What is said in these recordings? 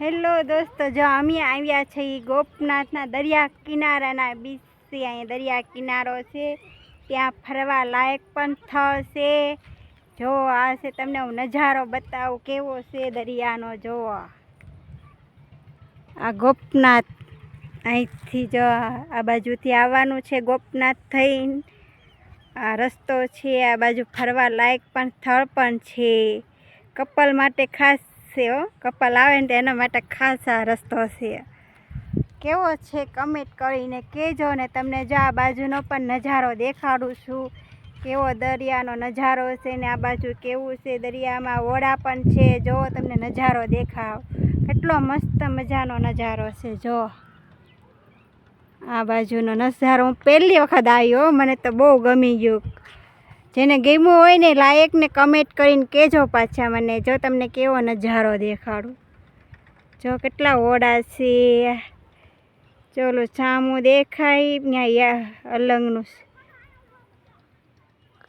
Hello દોસ્તો, જો અમે આવ્યા છીએ ગોપનાથના દરિયા કિનારાના બીચથી. અહીંયા દરિયા કિનારો છે, ત્યાં ફરવા લાયક પણ સ્થળ છે. જો આ છે તમને હું નજારો બતાવું કેવો છે દરિયાનો, જો. આ ગોપનાથ અહીંથી જો આ બાજુથી આવવાનું છે ગોપનાથ થઈને. આ રસ્તો છે, આ બાજુ ફરવા લાયક પણ સ્થળ પણ છે. કપલ માટે ખાસ છે હો. કપાલ આવે ને એના માટે ખાસ આ રસ્તો છે. કેવો છે કમેન્ટ કરીને કહેજો ને તમને જો આ બાજુનો પણ નજારો દેખાડું છું. કેવો દરિયાનો નજારો છે ને આ બાજુ કેવું છે? દરિયામાં ઓળા પણ છે. જો તમને નજારો દેખાવ. કેટલો મસ્ત મજાનો નજારો છે, જો. આ બાજુનો નજારો હું પહેલી વખત આવ્યો મને તો બહુ ગમી ગયું. જેને ગમ્યું હોય ને લાયકને કમેન્ટ કરીને કહેજો પાછા મને, જો તમને કેવો નજારો દેખાડું. જો કેટલા ઓડા છે. ચોલું સામું દેખાય ત્યાં અલંગનું છે.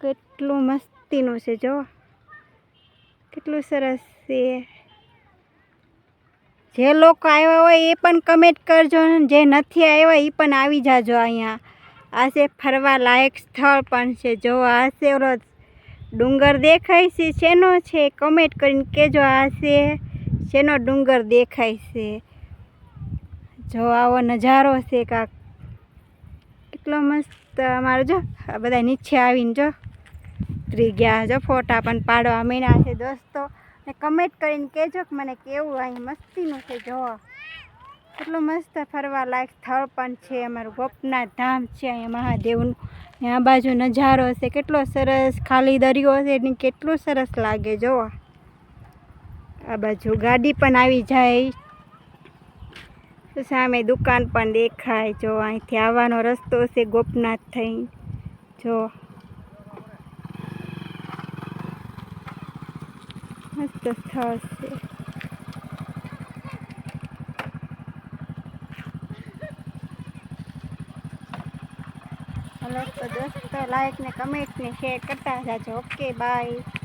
કેટલું મસ્તીનું છે, જો. કેટલું સરસ છે. જે લોકો આવ્યા હોય એ પણ કમેન્ટ કરજો, જે નથી આવ્યા એ પણ આવી જાજો અહીંયા. આ છે ફરવા લાયક સ્થળ પણ છે. જો આશે ઓલો ડુંગર દેખાય છે, શેનો છે કમેન્ટ કરીને કહેજો આશે શેનો ડુંગર દેખાય છે. જો આવો નજારો છે કાક. કેટલો મસ્ત અમારો જો, આ બધા નીચે આવીને જો ઉતરી ગયા જો ફોટા પણ પાડવા મહિના છે દોસ્તો. ને કમેન્ટ કરીને કહેજો કે મને કેવું અહીં મસ્તીનું છે જો કેટલું મસ્ત ફરવા લાયક સ્થળ પણ છે. અમારું ગોપનાથ ધામ છે. અહીંયા મહાદેવનું આ બાજુ નજારો છે કેટલો સરસ ખાલી દરિયો છે ને કેટલું સરસ લાગે જો. આ બાજુ ગાડી પણ આવી જાય. સામે દુકાન પણ દેખાય. જો અહીંથી આવવાનો રસ્તો છે ગોપનાથ થઈ. જો. મસ્ત સ્થળ છે. હલો તો દોસ્તો લાઈક ને કમેન્ટ શેર કરતા જાજો ઓકે બાય